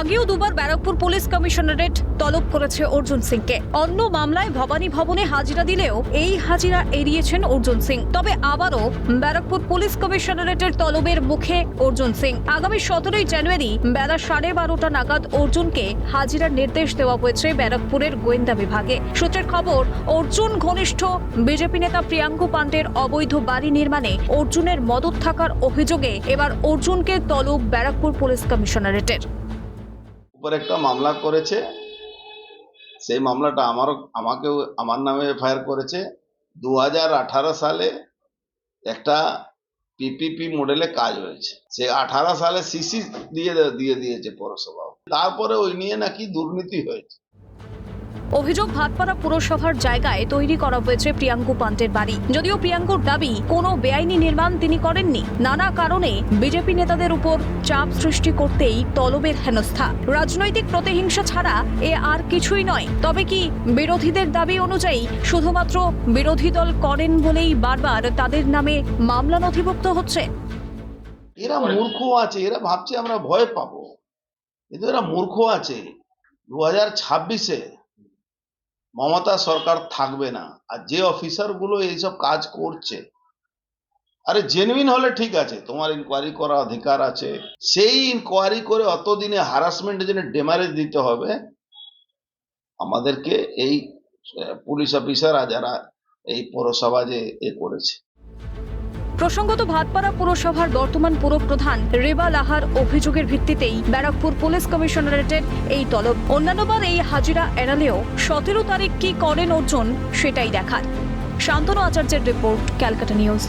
আগেও দুবার Barrackpore police commissionerate তলব করেছে অর্জুন সিংকে। অন্য মামলায় ভবানী ভবনে হাজিরা দিলেও এই হাজিরা এড়িয়েছেন অর্জুন সিং। তবে আবারও ব্যারাকপুর পুলিশ কমিশনারেটের তলবের মুখে অর্জুন সিং। আগামী সতেরোই জানুয়ারি বেলা সাড়ে বারোটা নাগাদ অর্জুনকে হাজিরার নির্দেশ দেওয়া হয়েছে ব্যারাকপুরের গোয়েন্দা বিভাগে। সূত্রের খবর, অর্জুন ঘনিষ্ঠ বিজেপি নেতা প্রিয়াঙ্কু পান্ডের অবৈধ বাড়ি নির্মাণে অর্জুনের মদত থাকার অভিযোগে এবার অর্জুনকে তলব ব্যারাকপুর পুলিশ কমিশনারেটের। উপর একটা মামলা করেছে। সেই মামলাটা আমার আমাকেও, আমার নামে এফআইআর করেছে। দু হাজার আঠারো সালে একটা পিপিপি মডেলে কাজ হয়েছে। সে আঠারো সালে সিসি দিয়ে দিয়ে দিয়েছে পৌরসভা। তারপরে ওই নিয়ে নাকি দুর্নীতি হয়েছে। অভিযোগ, ভাটপাড়া পুরসভার জায়গায় তৈরি করা হয়েছে প্রিয়াঙ্কু পান্টের বাড়ি। যদিও প্রিয়াঙ্কুর দাবি, কোনো বেআইনি নির্মাণ তিনি করেননি। নানা কারণে বিজেপি নেতাদের উপর চাপ সৃষ্টি করতেই তলবের হেনস্থা। রাজনৈতিক প্রতিহিংসা ছাড়া এ আর কিছুই নয়। তবে কি বিরোধীদের দাবি অনুযায়ী শুধুমাত্র বিরোধী দল করেন বলেই বারবার তাদের নামে মামলা নথিভুক্ত হচ্ছে? এরা মূর্খ আছে, এরা ভাবছে আমরা ভয় পাবো। কিন্তু এরা মূর্খ আছে। দু হাজার ছাব্বিশে মমতা সরকার থাকবে না। আর যে অফিসারগুলো এইসব কাজ করছে, আরে জেনুইন হলে ঠিক আছে, তোমার ইনকোয়ারি করার অধিকার আছে। সেই ইনকোয়ারি করে অতদিনে হারাসমেন্টের জন্য ডেমারেজ দিতে হবে। আমাদেরকে এই পুলিশ অফিসাররা যারা এই পৌরসভা যে এ করেছে। প্রসঙ্গত ভাতপাড়া পুরসভার বর্তমান পুরপ্রধান রেবা লাহার অভিযোগের ভিত্তিতেই ব্যারাকপুর পুলিশ কমিশনারেটের এই তলব। অন্যান্যবার এই হাজিরা এড়ালেও সতেরো তারিখ কি করেন অর্জুন সেটাই দেখার। শান্তনু আচার্যের রিপোর্ট ক্যালকাটা নিউজ।